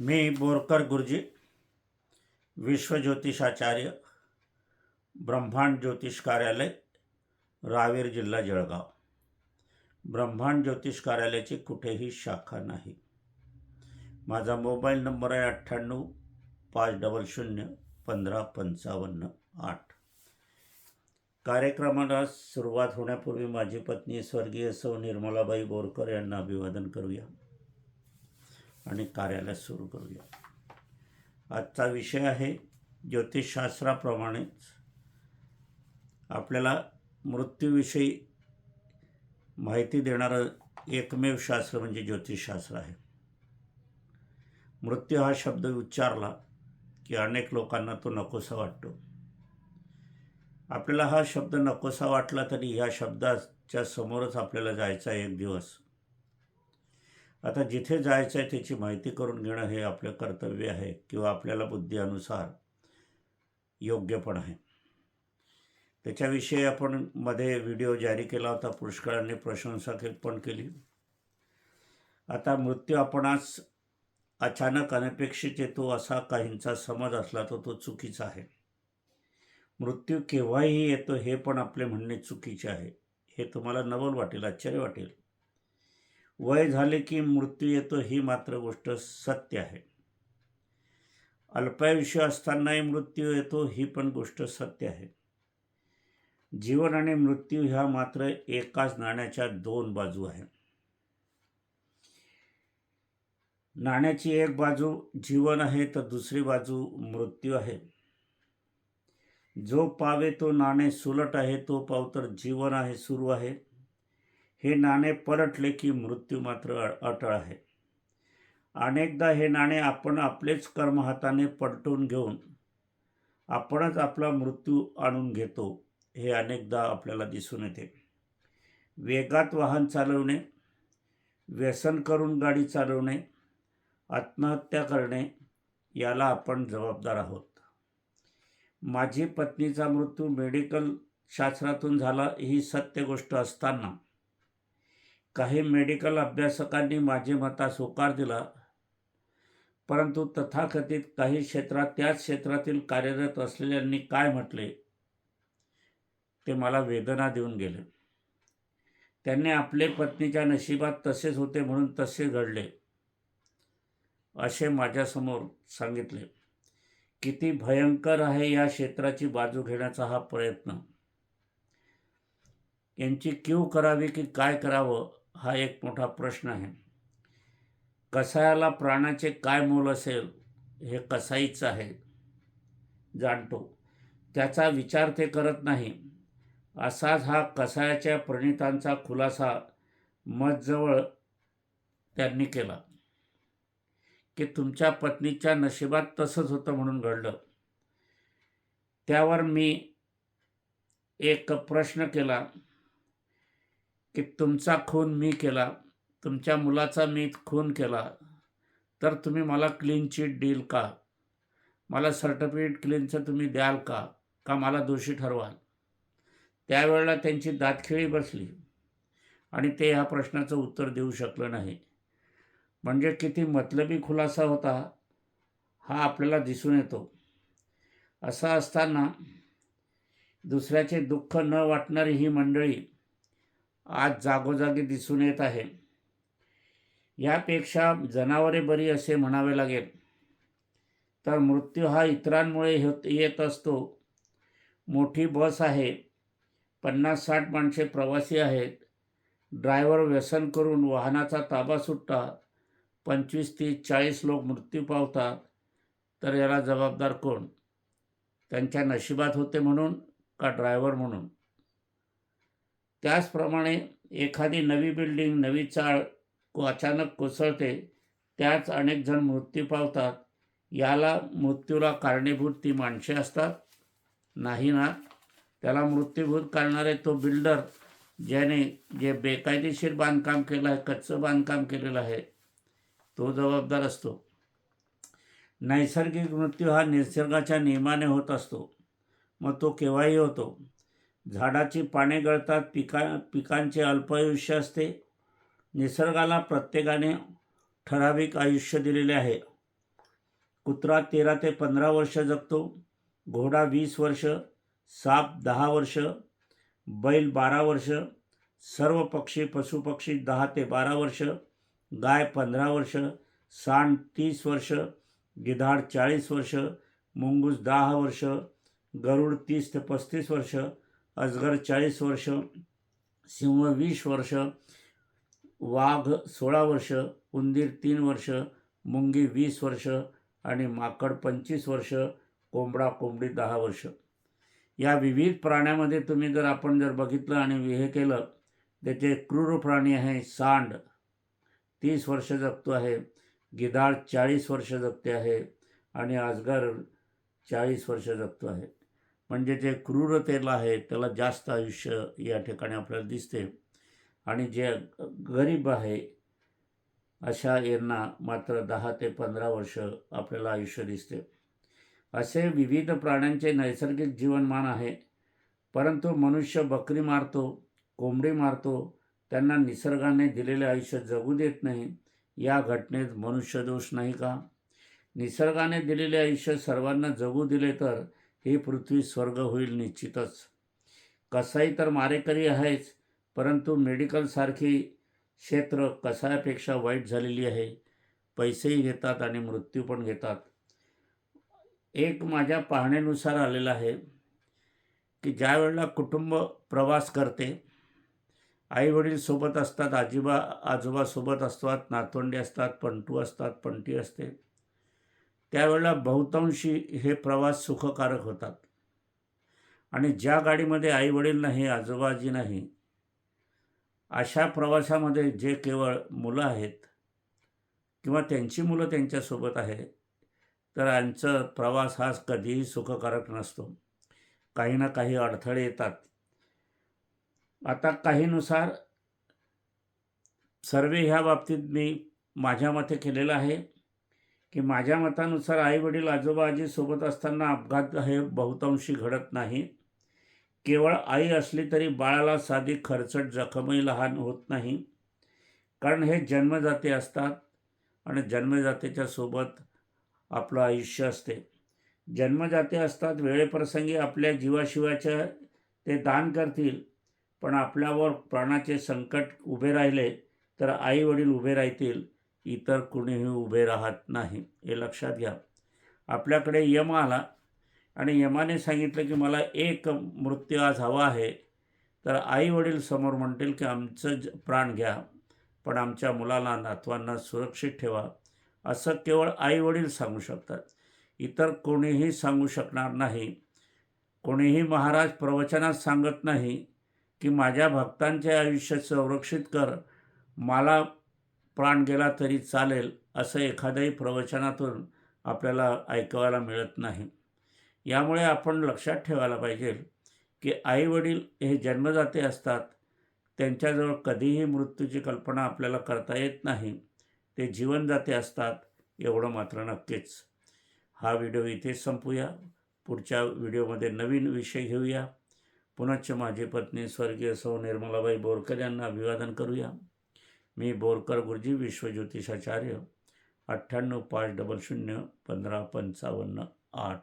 मी बोरकर गुरुजी विश्वज्योतिषाचार्य ब्रह्मांड ज्योतिष कार्यालय रावेर जिल्हा जळगाव. ब्रह्मांड ज्योतिष कार्यालयाची कुठेही शाखा नाही. माझा मोबाईल नंबर आहे अठ्ठ्याण्णव पाच डबल शून्य पंधरा पंचावन्न आठ. कार्यक्रमाला सुरुवात होण्यापूर्वी माझी पत्नी स्वर्गीय सौ निर्मलाबाई बोरकर यांना अभिवादन करूया. आणि कार्यालय सुरू करूया. आजचा विषय आहे ज्योतिषशास्त्राप्रमाणेच. आपल्याला मृत्यूविषयी माहिती देणारं एकमेव शास्त्र म्हणजे ज्योतिषशास्त्र आहे. मृत्यू हा शब्द उच्चारला की अनेक लोकांना तो नकोसा वाटतो. आपल्याला हा शब्द नकोसा वाटला तरी ह्या शब्दाच्या समोरच आपल्याला जायचा एक दिवस. आता जिथे जायचं आहे त्याची माहिती करून घेणं हे आपलं कर्तव्य आहे किंवा आपल्याला बुद्धीनुसार योग्य पण आहे. त्याच्याविषयी आपण मध्ये व्हिडिओ जारी केला होता पुष्कळांनी प्रशंसा के पण केली. आता मृत्यू आपणास अचानक अनपेक्षित येतो असा काहींचा समज असला तर तो चुकीचा आहे. मृत्यू केव्हाही येतो हे पण आपले म्हणणे चुकीचे आहे. हे तुम्हाला नवल वाटेल आश्चर्य वाटेल. वय झाले की मृत्यू येतो ही मात्र गोष्ट सत्य आहे. अल्पायुष्य असतानाही मृत्यू येतो ही पण गोष्ट सत्य आहे. जीवन आणि मृत्यू ह्या मात्र एकाच नाण्याच्या दोन बाजू आहेत. नाण्याची एक बाजू जीवन आहे तर दुसरी बाजू मृत्यू आहे. जो पावे तो नाणे सुलट आहे तो पाव तर जीवन आहे सुरू आहे. हे नाणे पलटले की मृत्यू मात्र अ- अटळ आहे. अनेकदा हे नाणे आपण आपलेच कर्म हाताने पलटून घेऊन आपणच आपला मृत्यू आणून घेतो हे अनेकदा आपल्याला दिसून येते. वेगात वाहन चालवणे व्यसन करून गाडी चालवणे आत्महत्या करणे याला आपण जबाबदार आहोत. माझी पत्नीचा मृत्यू मेडिकल शास्त्रातून झाला ही सत्य गोष्ट असताना काही मेडिकल अभ्यासकांनी माझे मतास होकार दिला. परंतु तथाकथित काही क्षेत्रात त्याच क्षेत्रातील कार्यरत असलेल्यांनी काय म्हटले? ते मला वेदना देऊन गेले. त्यांनी आपले पत्नीच्या नशिबात तसेच होते म्हणून तसे घडले. असे माझ्यासमोर सांगितले. किती भयंकर आहे या क्षेत्राची बाजू घेण्याचा हा प्रयत्न. यांची क्यू करावी की काय करावं? हा एक मोठा प्रश्न आहे. कसायाला प्राणाचे काय मोल असेल हे कसाईच आहे जाणतो. त्याचा विचार ते करत नाही. असाच हा कसायाच्या प्रणितांचा खुलासा मतजवळ त्यांनी केला. की तुमच्या पत्नीच्या नशिबात तसंच होतं म्हणून घडलं. त्यावर मी एक प्रश्न केला. की तुमचा खून मी केला तुमच्या मुलाचा मी खून केला तर तुम्ही मला क्लीन चीट डील का? मला सर्टिफिकेट क्लीनचं तुम्ही द्याल का? का मला दोषी ठरवाल? त्यावेळेला त्यांची दातखिळी बसली आणि ते ह्या प्रश्नाचं उत्तर देऊ शकलं नाही. म्हणजे किती मतलबी खुलासा होता हा आपल्याला दिसून येतो. असं असताना दुसऱ्याचे दुःख न वाटणारी ही मंडळी आज जागोजागी दिसून येत आहे. यापेक्षा जनावरे बरी असे म्हणावे लागेल. तर मृत्यू हा इतरांमुळे होत येत असतो. मोठी बस आहे. पन्नास साठ माणसे प्रवासी आहेत. ड्रायव्हर व्यसन करून वाहनाचा ताबा सुटता. पंचवीस तीस चाळीस लोक मृत्यू पावतात तर याला जबाबदार कोण? त्यांच्या नशिबात होते म्हणून का ड्रायव्हर म्हणून? त्याचप्रमाणे एखादी नवी बिल्डिंग नवी चाळ को अचानक कोसळते त्याच अनेक जण मृत्यू पावतात. याला मृत्यूला कारणीभूत ती माणसे असतात. नाही ना? त्याला मृत्यूभूत करणारे तो बिल्डर ज्याने जे बेकायदेशीर बांधकाम केलं आहे कच्चं बांधकाम केलेलं आहे तो जबाबदार असतो. नैसर्गिक मृत्यू हा निसर्गाच्या नियमाने होत असतो. मग तो केव्हाही होतो? झाडाची पाने गळतात पिका पिकांचे अल्पायुष्य असते. निसर्गाला प्रत्येकाने ठराविक आयुष्य दिलेले आहे. कुत्रा तेरा ते पंधरा वर्ष जगतो. घोडा वीस वर्ष साप दहा वर्ष बैल बारा वर्ष सर्व पक्षी पशुपक्षी दहा ते बारा वर्ष गाय पंधरा वर्ष सांड तीस वर्ष गिधाड चाळीस वर्ष मुंगूस दहा वर्ष गरुड तीस ते पस्तीस वर्ष अजगर चाळीस वर्ष सिंह वीस वर्ष वाघ सोळा वर्ष उंदीर तीन वर्ष मुंगी वीस वर्ष आणि माकड पंचवीस वर्ष कोंबडा कोंबडी दहा वर्ष. या विविध प्राण्यामध्ये तुम्ही जर आपण जर बघितलं आणि हे केलं त्याचे क्रूर प्राणी आहे सांड. तीस वर्ष जगतो आहे गिधाड चाळीस वर्ष जगते आहे आणि आजगर चाळीस वर्ष जगतो आहे. म्हणजे जे क्रूरतेला आहे त्याला जास्त आयुष्य या ठिकाणी आपल्याला दिसते. आणि जे गरीब आहे अशा यांना मात्र दहा ते पंधरा वर्ष आपल्याला आयुष्य दिसते. असे विविध प्राण्यांचे नैसर्गिक जीवनमान आहे. परंतु मनुष्य बकरी मारतो कोंबडी मारतो त्यांना निसर्गाने दिलेले आयुष्य जगू देत नाही या घटनेत मनुष्य दोष नाही का? निसर्गाने दिलेले आयुष्य सर्वांना जगू दिले तर ही पृथ्वी स्वर्ग होईल निश्चितच. कसाई तर मारेकरी आहेच परंतु मेडिकलसारखी क्षेत्र कसायापेक्षा वाईट झालेली आहे. पैसेही घेतात आणि मृत्यू पण घेतात. एक माझ्या पाहण्यानुसार आलेलं आहे की ज्या वेळेला कुटुंब प्रवास करते आईवडील सोबत असतात आजीबा आजोबासोबत असतात नातवंडी असतात पंटू असतात पंटी असते त्यावेळेला बहुतांशी हे प्रवास सुखकारक होतात. आणि ज्या गाडीमध्ये आईवडील नाही आजोबाजी नाही अशा प्रवासामध्ये जे केवळ मुलं आहेत किंवा त्यांची मुलं त्यांच्यासोबत आहे तर यांचं प्रवास हा कधीही सुखकारक नसतो. काही ना काही अडथळे येतात. आता काहीनुसार सर्वे ह्या बाबतीत मी माझ्या मते केलेलं आहे. की माझ्या मतानुसार आई वडील आजोबा आजी सोबत असताना अपघात हे बहुतांशी घडत नाही. केवळ आई असली तरी बाळाला साधी खरचट जखमही लहान होत नाही. कारण हे जन्मजाते असतात आणि जन्मजातेच्या सोबत आपलं आयुष्य असते. जन्मजाते असतात वेळेप्रसंगी आपल्या जीवाशिवाच्या ते दान करतील पण आपल्यावर प्राणाचे संकट उभे राहिले तर आई वडील उभे राहतील. इतर कुणीही उभे राहत नाही. हे लक्षात घ्या. आपल्याकडे यम आला आणि यमाने सांगितलं की मला एक मृत्यू आज हवा आहे. तर आई वडील समोर म्हणतील की आमचं ज प्राण घ्या. पण आमच्या मुलाला नातवांना सुरक्षित ठेवा. असं केवळ आई वडील सांगू शकतात. इतर कोणीही सांगू शकणार नाही. कोणीही महाराज प्रवचनात सांगत नाही की माझ्या भक्तांचे आयुष्य संरक्षित कर. मला प्राण गेला तरी चालेल असं एखाद्याही प्रवचनातून आपल्याला ऐकवायला मिळत नाही. यामुळे आपण लक्षात ठेवायला पाहिजे की आईवडील हे जन्मजाते असतात. त्यांच्याजवळ कधीही मृत्यूची कल्पना आपल्याला करता येत नाही. ते जीवनदाते असतात एवढं मात्र नक्कीच. हा व्हिडिओ इथेच संपूया. पुढच्या व्हिडिओमध्ये नवीन विषय घेऊया. पुनश्च माझी पत्नी स्वर्गीय सौ निर्मलाबाई बोरकर यांना अभिवादन करूया. मी बोरकर गुरुजी विश्वज्योतिषाचार्य अठ्ठ्याण्णव पाच डबल शून्य पंधरा पंचावन्न आठ.